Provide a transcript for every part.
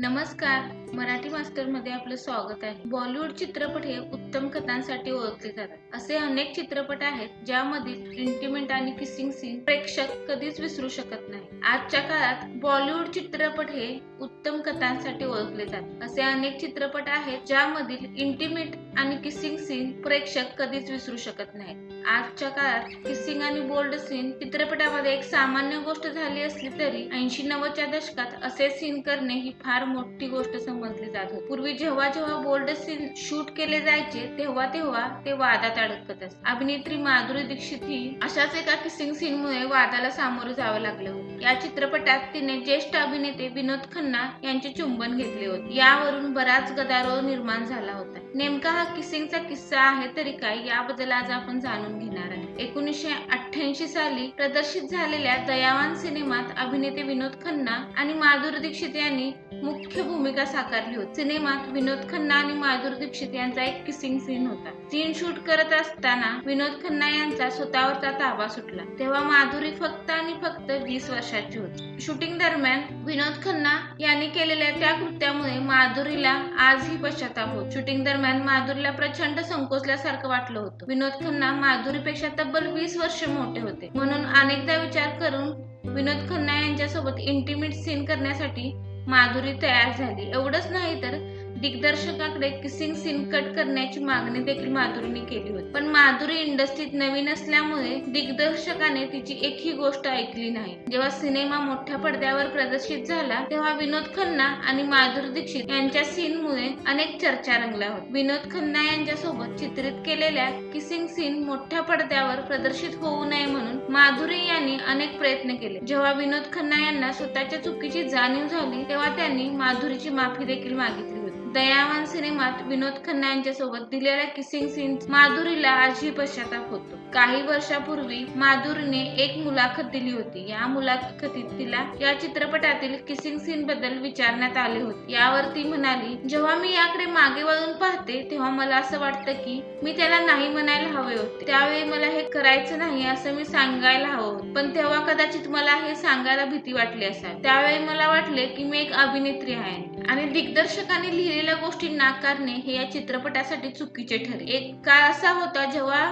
नमस्कार. मराठी मास्टरमध्ये आपलं स्वागत आहे. बॉलिवूड चित्रपट हे उत्तम कथांसाठी ओळखले जातात. असे अनेक चित्रपट आहेत ज्यामधील इंटिमेंट आणि किसिंग सीन प्रेक्षक कधीच विसरू शकत नाही. आजच्या काळात बॉलिवूड चित्रपट हे उत्तम कथांसाठी ओळखले जातात. असे अनेक चित्रपट आहेत ज्यामधील इंटिमेट आणि किसिंग सीन प्रेक्षक कधीच विसरू शकत नाही. आजच्या काळात किसिंग आणि बोल्ड सीन चित्रपटामध्ये एक सामान्य गोष्ट झाली असली तरी ऐंशी नव्वदच्या दशकात असे सीन करणे ही फार मोठी गोष्ट समजली जात होती. पूर्वी जेव्हा जेव्हा बोल्ड सीन शूट केले जायचे तेव्हा तेव्हा ते वादात अडकत असत अभिनेत्री माधुरी दीक्षित ही अशाच एका किसिंग सीन मुळे वादाला सामोरे जावं लागलं होते. या चित्रपटात तिने ज्येष्ठ अभिनेते विनोद खन्ना यांचे चुंबन घेतले होते. यावरून बराच गदारोळ निर्माण झाला होता. नेमका हा किसिंगचा किस्सा आहे तरी काय याबद्दल आज आपण जाणून घेणार आहे. एकोणीसशे अठ्ठ्याऐंशी साली प्रदर्शित झालेल्या दयावान सिनेमात अभिनेते विनोद खन्ना आणि माधुरी दीक्षित यांनी मुख्य भूमिका साकारली होती. सिनेमात विनोद खन्ना आणि माधुरी दीक्षित यांचा एक किसिंग सीन होता. सीन शूट करत असताना विनोद खन्ना यांचा स्वतःवरचा ताबा सुटला. तेव्हा माधुरी फक्त आणि फक्त वीस वर्षाची होती. शूटिंग दरम्यान विनोद खन्ना यांनी केलेल्या त्या कृत्यामुळे माधुरीला आजही पश्चाताप होत. शूटिंग दरम्यान माधुरीला प्रचंड संकोचल्यासारखं वाटलं होतं. विनोद खन्ना माधुरीपेक्षा तब्बल वीस वर्ष मोठे होते. म्हणून अनेकदा विचार करून विनोद खन्ना यांच्यासोबत इंटिमेट सीन करण्यासाठी माधुरी तयार झाली. एवढंच नाही तर दिग्दर्शकाकडे किसिंग सीन कट करण्याची मागणी देखील माधुरीने केली होती. पण माधुरी इंडस्ट्रीत नवीन असल्यामुळे दिग्दर्शकाने तिची एकही गोष्ट ऐकली नाही. जेव्हा सिनेमा मोठ्या पडद्यावर प्रदर्शित झाला तेव्हा विनोद खन्ना आणि माधुरी दीक्षित यांच्या सीनमुळे अनेक चर्चा रंगल्या होत्या. विनोद खन्ना यांच्यासोबत चित्रित केलेल्या किसिंग सीन मोठ्या पडद्यावर प्रदर्शित होऊ नये म्हणून माधुरी यांनी अनेक प्रयत्न केले. जेव्हा विनोद खन्ना यांना स्वतःच्या चुकीची जाणीव झाली तेव्हा त्यांनी माधुरीची माफी देखील मागितली होती. दयावान सिनेमात विनोद खन्ना यांच्यासोबत दिलेल्या किसिंग सीन माधुरीला आजही पश्चाताप होतो काही वर्षापूर्वी माधुरीने एक मुलाखत दिली होती. या मुलाखतीत तिला या चित्रपटातील किसिंग सीन बद्दल विचारण्यात आले होते. यावर ती म्हणाली जेव्हा मी याकडे मागे वळून पाहते तेव्हा मला असं वाटतं की मी त्याला नाही म्हणायला हवे होते. त्यावेळी मला हे करायचं नाही असं मी सांगायला हवं होतं. पण तेव्हा कदाचित मला हे सांगायला भीती वाटली असावी. त्यावेळी मला वाटले की मी एक अभिनेत्री आहे आणि दिग्दर्शकाने लिहिलेल्या गोष्टी नाकारणे हे या चित्रपटासाठी चुकीचे ठरले. एक काळ असा होता जेव्हा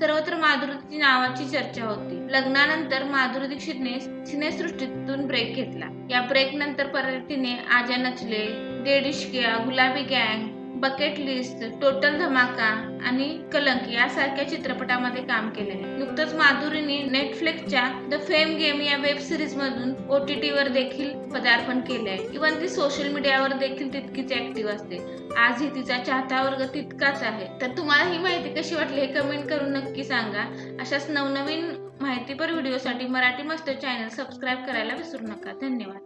सर्वत्र माधुरी नावाची चर्चा होती. लग्नानंतर माधुरी दीक्षितने सिनेसृष्टीतून ब्रेक घेतला. या ब्रेक नंतर परत तिने आजा नचले डेडिशकिया गुलाबी गँग बकेट लिस्ट टोटल धमाका आणि कलंक यासारख्या चित्रपटामध्ये काम केले आहे नुकतंच माधुरीने नेटफ्लिक्सच्या द फेम गेम या वेब सिरीज मधून ओ टी टी वर देखील पदार्पण केले आहे इव्हन ती सोशल मीडियावर देखील तितकीच ऍक्टिव्ह असते. आजही तिचा चाहता वर्ग तितकाच आहे. तर तुम्हाला ही माहिती कशी वाटली हे कमेंट करून नक्की सांगा. अशाच नवनवीन माहितीपर व्हिडिओसाठी मराठी मास्टर चॅनल सबस्क्राईब करायला विसरू नका. धन्यवाद.